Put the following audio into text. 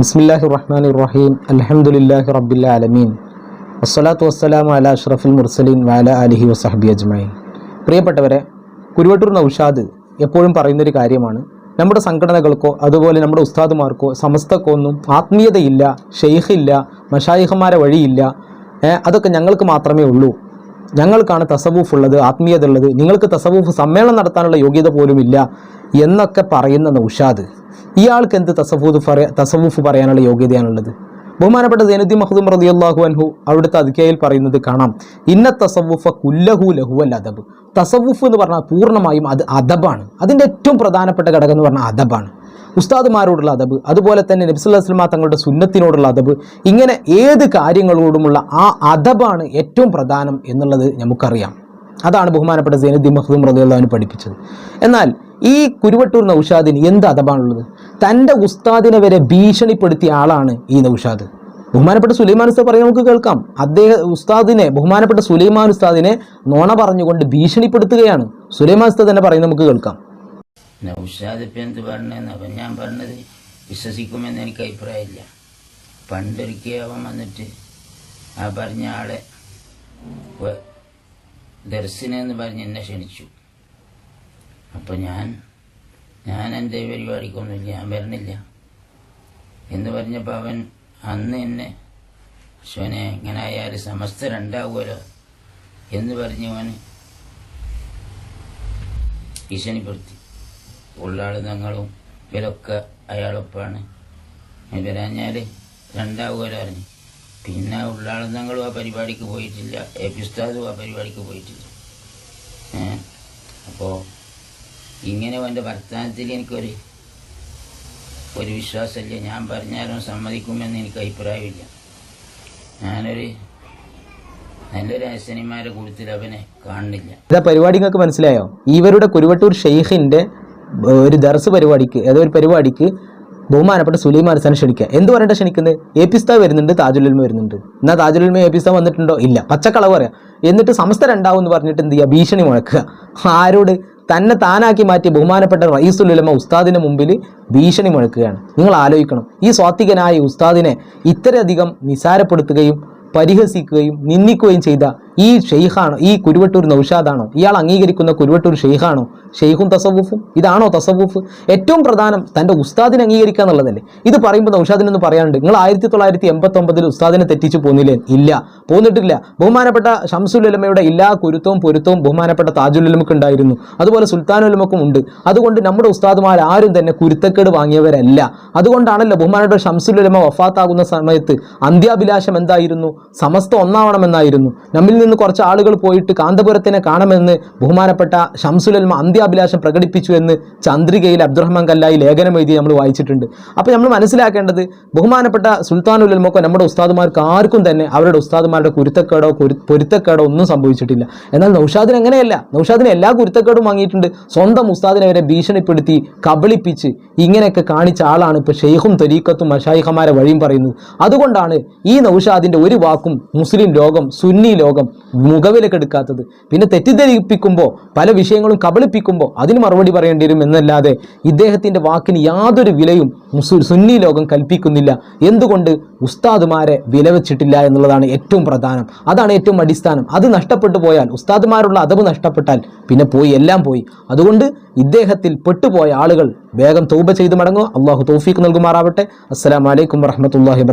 ബിസ്മില്ലാഹി റഹ്മാൻ റഹീം അലഹമുല്ലാഹി റബ്ബില്ലാലമീൻ വസ്സലാത്തു വസ്സലാം അല അഷ്റഫുൽ മുർസലീൻ വാല അലിഹി വസഹബി അജ്മൈൻ പ്രിയപ്പെട്ടവരെ കുരുവട്ടൂർ നൌഷാദ് എപ്പോഴും പറയുന്നൊരു കാര്യമാണ്. നമ്മുടെ സംഘടനകൾക്കോ അതുപോലെ നമ്മുടെ ഉസ്താദുമാർക്കോ സമസ്തക്കോ ഒന്നും ആത്മീയതയില്ല ഷെയ്ഖില്ല മഷായിഹന്മാരെ വഴിയില്ല. അതൊക്കെ ഞങ്ങൾക്ക് മാത്രമേ ഉള്ളൂ. ഞങ്ങൾക്കാണ് തസവൂഫ് ഉള്ളത് ആത്മീയത ഉള്ളത് നിങ്ങൾക്ക് തസവൂഫ് സമ്മേളനം നടത്താനുള്ള യോഗ്യത പോലും ഇല്ല എന്നൊക്കെ പറയുന്ന നൗഷാദ്. ഇയാൾക്ക് എന്ത് തസഫൂദ് തസവൂഫ് പറയാനുള്ള യോഗ്യതയാണുള്ളത്? ബഹുമാനപ്പെട്ട സൈനുദ്ദീൻ മഹദൂം റളിയല്ലാഹു അൻഹു അവിടുത്തെ അതികയിൽ പറയുന്നത് കാണാം. ഇന്ന തസവുഫ കുല്ലഹു ലഹുവൽ അദബ്. തസവുഫ് എന്ന് പറഞ്ഞാൽ പൂർണമായും അത് അദബാണ്. അതിന്റെ ഏറ്റവും പ്രധാനപ്പെട്ട ഘടകം എന്ന് പറഞ്ഞാൽ അദബാണ്. ഉസ്താദുമാരോടുള്ള അദബ് അതുപോലെ തന്നെ നബ്സുല്ലാസ്ലമ തങ്ങളുടെ സുന്നത്തിനോടുള്ള അദബ് ഇങ്ങനെ ഏത് കാര്യങ്ങളോടുമുള്ള ആ അദബാണ് ഏറ്റവും പ്രധാനം എന്നുള്ളത് നമുക്കറിയാം. അതാണ് ബഹുമാനപ്പെട്ട സൈനുദ്ദീൻ മഹദൂം റളിയല്ലാഹു പഠിപ്പിച്ചത്. എന്നാൽ ഈ കുരുവട്ടൂർ നൗഷാദിന് എന്ത് അദബാണുള്ളത് തന്റെ ഉസ്താദിനെ വരെ ഭീഷണിപ്പെടുത്തിയ ആളാണ് ഈ നൗഷാദ്. ബഹുമാനപ്പെട്ട സുലൈമാൻ ഉസ്താദ് പറയാൻ നമുക്ക് കേൾക്കാം. അദ്ദേഹം ഉസ്താദിനെ ബഹുമാനപ്പെട്ട സുലൈമാൻ ഉസ്താദിനെ നോണ പറഞ്ഞുകൊണ്ട് ഭീഷണിപ്പെടുത്തുകയാണ്. സുലൈമാൻ ഉസ്താദ് തന്നെ പറയുന്നത് നമുക്ക് കേൾക്കാം. നൗഷാദ് ഇപ്പം എന്ത് ഞാൻ പറഞ്ഞത് വിശ്വസിക്കുമെന്ന് എനിക്ക് അഭിപ്രായമില്ല. പണ്ടൊരിക്കൽ അവൻ വന്നിട്ട് ആ പറഞ്ഞ ആളെ ദർശനെന്ന് പറഞ്ഞ് എന്നെ ക്ഷണിച്ചു. അപ്പം ഞാൻ ഞാൻ എന്റെ പരിപാടിക്കൊന്നുമില്ല ഞാൻ വരണില്ല എന്ന് പറഞ്ഞപ്പോൾ അവൻ അന്ന് എന്നെ അശ്വനെ ഇങ്ങനെ ആയാൽ സമസ്തരുണ്ടാവുമല്ലോ എന്ന് പറഞ്ഞ് അവൻ ഭീഷണിപ്പെടുത്തി. ഉള്ളാൾ തങ്ങളും ഇവരൊക്കെ അയാളൊപ്പാണ്. വരാഞ്ഞാൽ രണ്ടാവുമല്ലോ അറിഞ്ഞു പിന്നെ ഉള്ളാൾ ഞങ്ങളും ആ പരിപാടിക്ക് പോയിട്ടില്ല. എ ആ പരിപാടിക്ക് പോയിട്ടില്ല. അപ്പോൾ ഇങ്ങനെ എന്റെ വർത്തമാനത്തിൽ എനിക്കൊരു ഒരു വിശ്വാസമില്ല. ഞാൻ പറഞ്ഞാലും സമ്മതിക്കുമെന്ന് എനിക്ക് അഭിപ്രായമില്ല. ഞാനൊരു നല്ലൊരു അവനെ ഇതാ പരിപാടി നിങ്ങൾക്ക് മനസ്സിലായോ? ഇവരുടെ കുരുവട്ടൂർ ഷെയ്ഖിന്റെ ഒരു ദർസ് പരിപാടിക്ക് ഏതോ ഒരു പരിപാടിക്ക് ബഹുമാനപ്പെട്ട സുലൈമാൻ ഹസാൻ ക്ഷണിക്കുക എന്ത് പറഞ്ഞിട്ട് ക്ഷണിക്കുന്നത് എ പി സ്ഥാ വരുന്നുണ്ട് താജുലുൽമ വരുന്നുണ്ട്. എന്നാൽ താജുലുൽമ എ പി സ്ഥാ വന്നിട്ടുണ്ടോ? ഇല്ല. പച്ചക്കളവ് പറയാം. എന്നിട്ട് സമസ്ത രണ്ടാവും എന്ന് പറഞ്ഞിട്ട് എന്ത് ചെയ്യുക ഭീഷണി മുഴക്കുക. ആരോട് തന്നെ താനാക്കി മാറ്റി ബഹുമാനപ്പെട്ട റയീസുലുലമ ഉസ്താദിന് മുമ്പിൽ ഭീഷണി മുഴക്കുകയാണ്. നിങ്ങൾ ആലോചിക്കണം. ഈ സ്വാത്വികനായ ഉസ്താദിനെ ഇത്രയധികം നിസാരപ്പെടുത്തുകയും പരിഹസിക്കുകയും നിന്ദിക്കുകയും ചെയ്ത ഈ ഷെയ്ഖാണോ ഈ കുരുവട്ടൂർ നൗഷാദാണോ ഇയാൾ അംഗീകരിക്കുന്ന കുരുവട്ടൂർ ഷെയ്ഖാണോ? ഷെയ്ഖും തസവൂഫും ഇതാണോ തസവൂഫ് ഏറ്റവും പ്രധാനം തന്റെ ഉസ്താദിനെ അംഗീകരിക്കുക എന്നുള്ളതല്ലേ? ഇത് പറയുമ്പോൾ നൗഷാദിനൊന്ന് പറയാനുണ്ട് നിങ്ങൾ ആയിരത്തി തൊള്ളായിരത്തി എൺപത്തി ഒമ്പതിൽ ഉസ്താദിനെ തെറ്റിച്ച് പോന്നില്ലേ? ഇല്ല പോന്നിട്ടില്ല. ബഹുമാനപ്പെട്ട ഷംസുൽ ഉലമയുടെ എല്ലാ കുരുത്തവും പൊരുത്തവും ബഹുമാനപ്പെട്ട താജുലുലമക്ക് ഉണ്ടായിരുന്നു. അതുപോലെ സുൽത്താനുലമക്കും ഉണ്ട്. അതുകൊണ്ട് നമ്മുടെ ഉസ്താദുമാർ ആരും തന്നെ കുരുത്തക്കേട് വാങ്ങിയവരല്ല. അതുകൊണ്ടാണല്ലോ ബഹുമാനപ്പെട്ട ഷംസുൽ ഷംസുലുലമ വഫാത്താകുന്ന സമയത്ത് അന്ത്യാഭിലാഷം എന്തായിരുന്നു? സമസ്ത ഒന്നാവണമെന്നായിരുന്നു. നമ്മിൽ നിന്ന് കുറച്ച് ആളുകൾ പോയിട്ട് കാന്തപുരത്തിനെ കാണുമെന്ന് ബഹുമാനപ്പെട്ട ഷംസുലൽമ അന്ത്യാഭിലാഷം പ്രകടിപ്പിച്ചു എന്ന് ചന്ദ്രികയിൽ അബ്ദുറഹ്മാൻ കല്ലായി ലേഖനം എഴുതി നമ്മൾ വായിച്ചിട്ടുണ്ട്. അപ്പോൾ നമ്മൾ മനസ്സിലാക്കേണ്ടത് ബഹുമാനപ്പെട്ട സുൽത്താനുലൽമക്കോ നമ്മുടെ ഉസ്താദുമാർക്ക് ആർക്കും തന്നെ അവരുടെ ഉസ്താദുമാരുടെ കുരുത്തക്കേടോ കുരു പൊരുത്തക്കേടോ ഒന്നും സംഭവിച്ചിട്ടില്ല. എന്നാൽ നൗഷാദിന് അങ്ങനെയല്ല. നൗഷാദിന് എല്ലാ കുരുത്തക്കേടും വാങ്ങിയിട്ടുണ്ട്. സ്വന്തം ഉസ്താദിനെ അവരെ ഭീഷണിപ്പെടുത്തി കബളിപ്പിച്ച് ഇങ്ങനെയൊക്കെ കാണിച്ച ആളാണ് ഇപ്പോൾ ഷെയ്ഖും തൊരീക്കത്തും മഷായിഖമാരെ വഴിയും പറയുന്നത്. അതുകൊണ്ടാണ് ഈ നൗഷാദിന്റെ ഒരു വാക്കും മുസ്ലിം ലോകം സുന്നി ലോകം മുഖവിലക്കെടുക്കാത്തത് പിന്നെ തെറ്റിദ്ധരിപ്പിക്കുമ്പോൾ പല വിഷയങ്ങളും കബളിപ്പിക്കുമ്പോൾ അതിന് മറുപടി പറയേണ്ടി വരും എന്നല്ലാതെ ഇദ്ദേഹത്തിന്റെ വാക്കിന് യാതൊരു വിലയും സുന്നി ലോകം കൽപ്പിക്കുന്നില്ല. എന്തുകൊണ്ട് ഉസ്താദുമാരെ വില വെച്ചിട്ടില്ല എന്നുള്ളതാണ് ഏറ്റവും പ്രധാനം. അതാണ് ഏറ്റവും അടിസ്ഥാനം. അത് നഷ്ടപ്പെട്ടു പോയാൽ ഉസ്താദുമാരുള്ള അതവ് നഷ്ടപ്പെട്ടാൽ പിന്നെ പോയി എല്ലാം പോയി. അതുകൊണ്ട് ഇദ്ദേഹത്തിൽ പെട്ടുപോയ ആളുകൾ വേഗം തൗബ ചെയ്ത് മടങ്ങുക. അള്ളാഹു തൗഫീഖ് നൽകുമാറാവട്ടെ. അസ്സാം വലൈക്കും വബറകാതുഹു